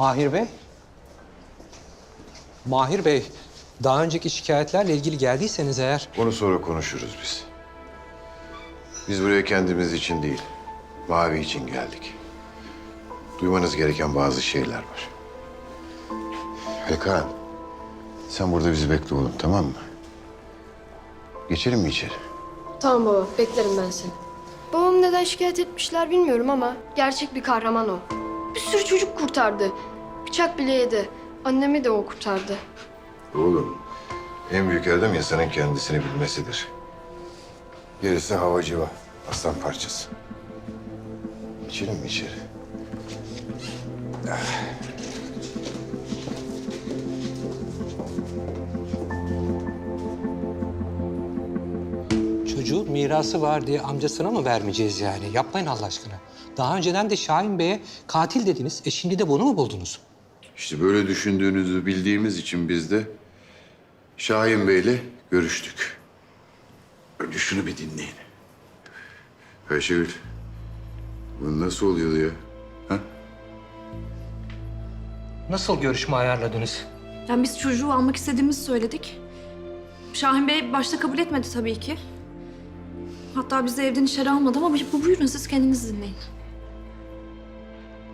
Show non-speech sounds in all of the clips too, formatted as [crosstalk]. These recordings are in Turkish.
Mahir Bey. Mahir Bey, daha önceki şikayetlerle ilgili geldiyseniz eğer... Bunu sonra konuşuruz biz. Biz buraya kendimiz için değil, Mavi için geldik. Duymanız gereken bazı şeyler var. Hakan, sen burada bizi bekle oğlum, tamam mı? Geçelim mi içeri? Tamam baba, beklerim ben seni. Babam neden şikayet etmişler bilmiyorum ama gerçek bir kahraman o. Bir sürü çocuk kurtardı. Bıçak bile yedi. Annemi de o kurtardı. Oğlum, en büyük erdem insanın kendisini bilmesidir. Gerisi havacıva, aslan parçası. İçelim mi içeri? Çocuğu mirası var diye amcasına mı vermeyeceğiz yani? Yapmayın Allah aşkına. Daha önceden de Şahin Bey'e katil dediniz. E şimdi de bunu mu buldunuz? İşte böyle düşündüğünüzü bildiğimiz için biz de Şahin Bey'le görüştük. Önce şunu bir dinleyin. Ayşegül, bu nasıl oluyordu ya? Ha? Nasıl görüşme ayarladınız? Yani biz çocuğu almak istediğimizi söyledik. Şahin Bey başta kabul etmedi tabii ki. Hatta bizi evden içeri almadı ama bu buyurun siz kendiniz dinleyin.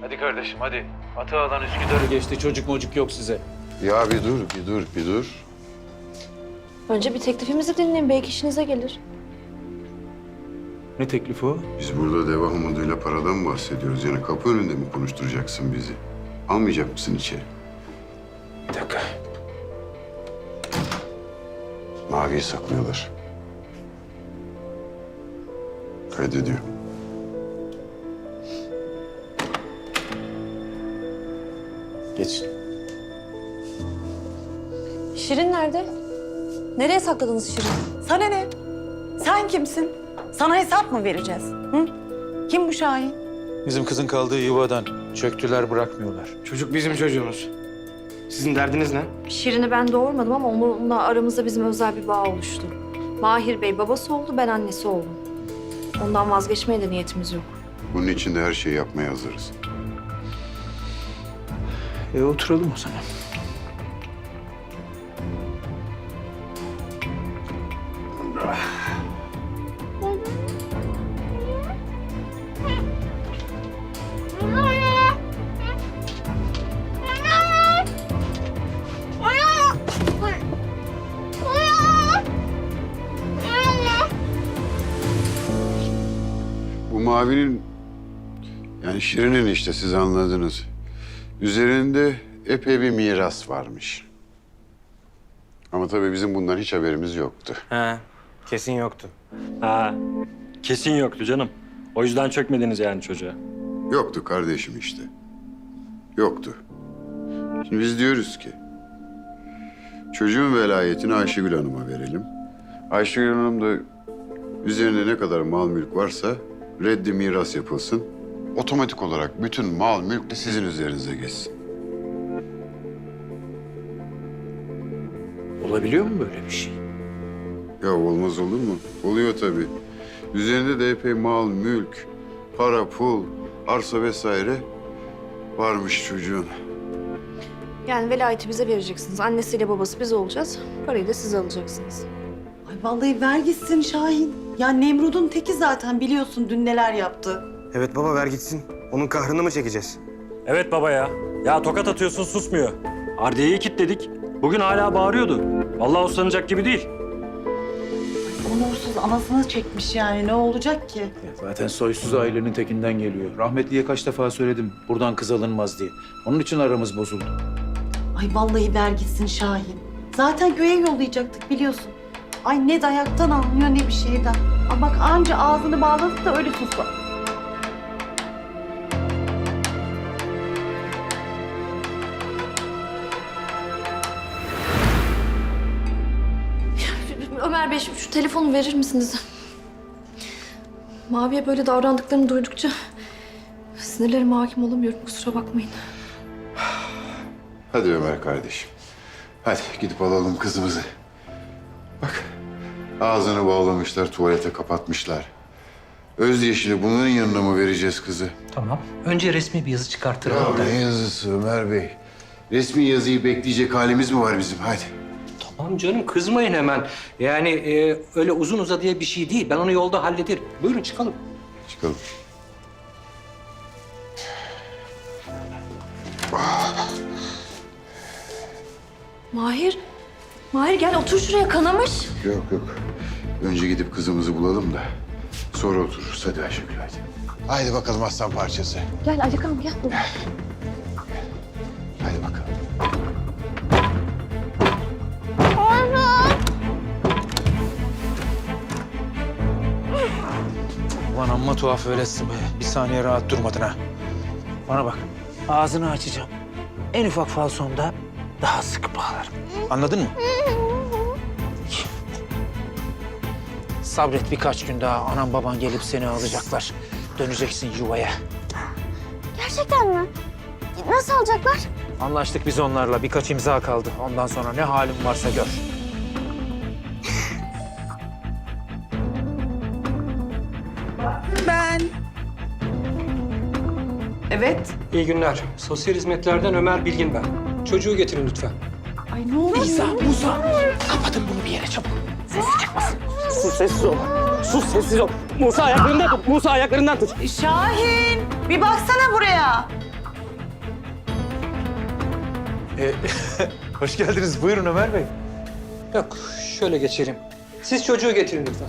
Hadi kardeşim hadi. Atağadan Üsküdar'ı geçti çocuk mocuk yok size. Ya bir dur, bir dur, bir dur. Önce bir teklifimizi dinleyin belki işinize gelir. Ne teklifi o? Biz burada deva umuduyla paradan bahsediyoruz. Yani kapı önünde mi konuşturacaksın bizi? Almayacak mısın içeri? Bir dakika. Mavi'yi saklıyorlar. Kaydediyor. Geç. Şirin nerede? Nereye sakladınız Şirin? Sana ne? Sen kimsin? Sana hesap mı vereceğiz? Hı? Kim bu Şahin? Bizim kızın kaldığı yuvadan çöktüler bırakmıyorlar. Çocuk bizim çocuğumuz. Sizin derdiniz ne? Şirin'i ben doğurmadım ama onunla aramızda bizim özel bir bağ oluştu. Mahir Bey babası oldu, ben annesi oldum. Ondan vazgeçmeye de niyetimiz yok. Bunun için de her şeyi yapmaya hazırız. E oturalım o zaman. Bu Mavi'nin, yani Şirin'in işte siz anladınız. Üzerinde epey bir miras varmış. Ama tabii bizim bundan hiç haberimiz yoktu. He, kesin yoktu. Ha, kesin yoktu canım. O yüzden çökmediniz yani çocuğa. Yoktu kardeşim işte. Yoktu. Şimdi biz diyoruz ki... ...çocuğun velayetini Ayşegül Hanım'a verelim. Ayşegül Hanım da üzerinde ne kadar mal mülk varsa reddi miras yapılsın. Otomatik olarak bütün mal mülk de sizin üzerinize geçsin. Olabiliyor mu böyle bir şey? Ya olmaz olur mu? Oluyor tabii. Üzerinde de epey mal, mülk, para, pul, arsa vesaire varmış çocuğun. Yani velayeti bize vereceksiniz. Annesiyle babası biz olacağız. Parayı da siz alacaksınız. Ay vallahi ver gitsin Şahin. Ya Nemrud'un teki zaten biliyorsun dün neler yaptı. Evet baba ver gitsin. Onun kahrını mı çekeceğiz? Evet baba ya. Ya tokat atıyorsun susmuyor. Ardiye'yi kilitledik. Bugün hala bağırıyordu. Vallahi uslanacak gibi değil. Onursuz anasını çekmiş yani ne olacak ki? Ya zaten soysuz ailenin tekinden geliyor. Rahmetliye kaç defa söyledim buradan kız alınmaz diye. Onun için aramız bozuldu. Ay vallahi ver gitsin Şahin. Zaten köye yollayacaktık biliyorsun. Ay ne dayaktan anlıyor ne bir şeyden. Aa bak anca ağzını bağladık da öyle susla. Telefonu verir misiniz? Mavi'ye böyle davrandıklarını duydukça sinirlerime hakim olamıyorum. Kusura bakmayın. Hadi Ömer kardeşim. Hadi gidip alalım kızımızı. Bak ağzını bağlamışlar, tuvalete kapatmışlar. Özyeşil'i bunların yanına mı vereceğiz kızı? Tamam. Önce resmi bir yazı çıkarttıralım. Ya ne yazısı Ömer Bey? Resmi yazıyı bekleyecek halimiz mi var bizim? Hadi. Tamam canım kızmayın hemen. Yani e, öyle uzun uzadıya bir şey değil. Ben onu yolda hallederim. Buyurun çıkalım. Çıkalım. Mahir. Mahir gel otur şuraya kanamış. Yok yok. Önce gidip kızımızı bulalım da sonra otururuz. Hadi Ayşegül hadi. Haydi bakalım aslan parçası. Gel Alikan gel. Amma tuhaf öylesin be. Bir saniye rahat durmadın ha. Bana bak. Ağzını açacağım. En ufak falsonda daha sıkı bağlarım. Anladın mı? Sabret birkaç gün daha. Anam baban gelip seni alacaklar. Döneceksin yuvaya. Gerçekten mi? Nasıl alacaklar? Anlaştık biz onlarla. Birkaç imza kaldı. Ondan sonra ne halim varsa gör. Evet. İyi günler. Sosyal hizmetlerden Ömer Bilgin ben. Çocuğu getirin lütfen. Ay ne oluyor? Musa, Musa. Kapatın bunu bir yere çabuk. Sesi çıkmasın. Sus sessiz ol. Sus sessiz ol. Musa ayaklarından tut. Musa ayaklarından tut. Şahin bir baksana buraya. Ee, [laughs] hoş geldiniz. Buyurun Ömer Bey. Yok şöyle geçelim. Siz çocuğu getirin lütfen.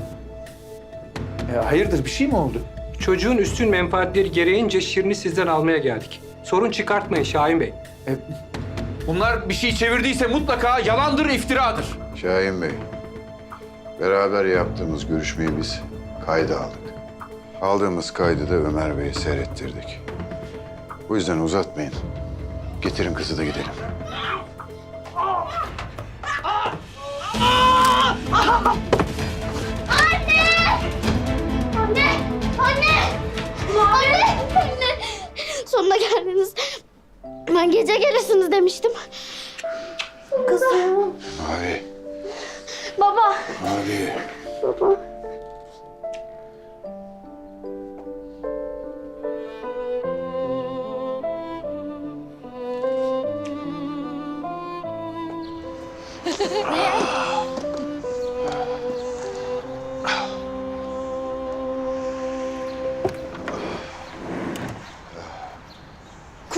Ee, hayırdır bir şey mi oldu? Çocuğun üstün menfaatleri gereğince Şirin'i sizden almaya geldik. Sorun çıkartmayın Şahin Bey. Bunlar bir şey çevirdiyse mutlaka yalandır, iftiradır. Şahin Bey. Beraber yaptığımız görüşmeyi biz kayda aldık. Aldığımız kaydı da Ömer Bey'e seyrettirdik. Bu yüzden uzatmayın. Getirin kızı da gidelim. Geldiniz. Ben gece gelirsiniz demiştim. Kızım. Mavi, Baba. Mavi. Baba.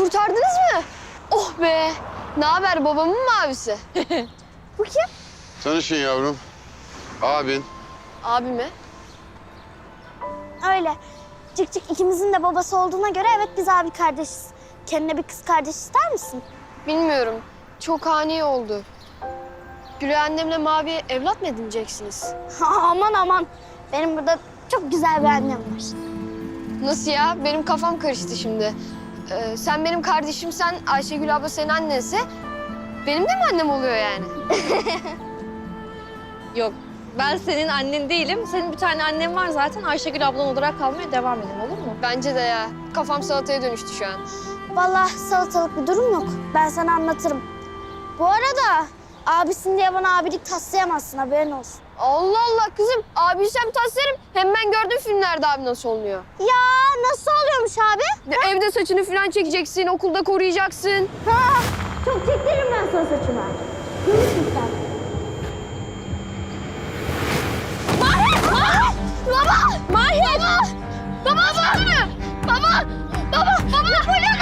Kurtardınız mı? Oh be! Ne haber babamın mı abisi? [laughs] Bu kim? Tanışın yavrum. Abin. Abi mi? Öyle. Cık cık ikimizin de babası olduğuna göre evet biz abi kardeşiz. Kendine bir kız kardeş ister misin? Bilmiyorum. Çok ani oldu. Gülay annemle Mavi'ye evlat mı edineceksiniz? [laughs] aman aman. Benim burada çok güzel bir annem var. Nasıl ya? Benim kafam karıştı şimdi. Ee, sen benim kardeşimsen, Ayşegül abla senin annense... ...benim de mi annem oluyor yani? [laughs] Yok ben senin annen değilim. Senin bir tane annen var zaten. Ayşegül ablan olarak kalmaya devam edin olur mu? Bence de ya. Kafam salataya dönüştü şu an. Vallahi salatalık bir durum yok. Ben sana anlatırım. Bu arada abisin diye bana abilik taslayamazsın haberin olsun. Allah Allah kızım. Abiysem taslarım. Hem ben gördüm filmlerde abi nasıl oluyor. Ya nasıl oluyormuş abi? Ya Evde saçını falan çekeceksin, okulda koruyacaksın. Ha, çok çektiririm ben sana saçımı. Görürsün sen. Mahir! Mahir! Baba! Mahir! Baba! Baba! Baba! Baba! Baba! Baba! Baba!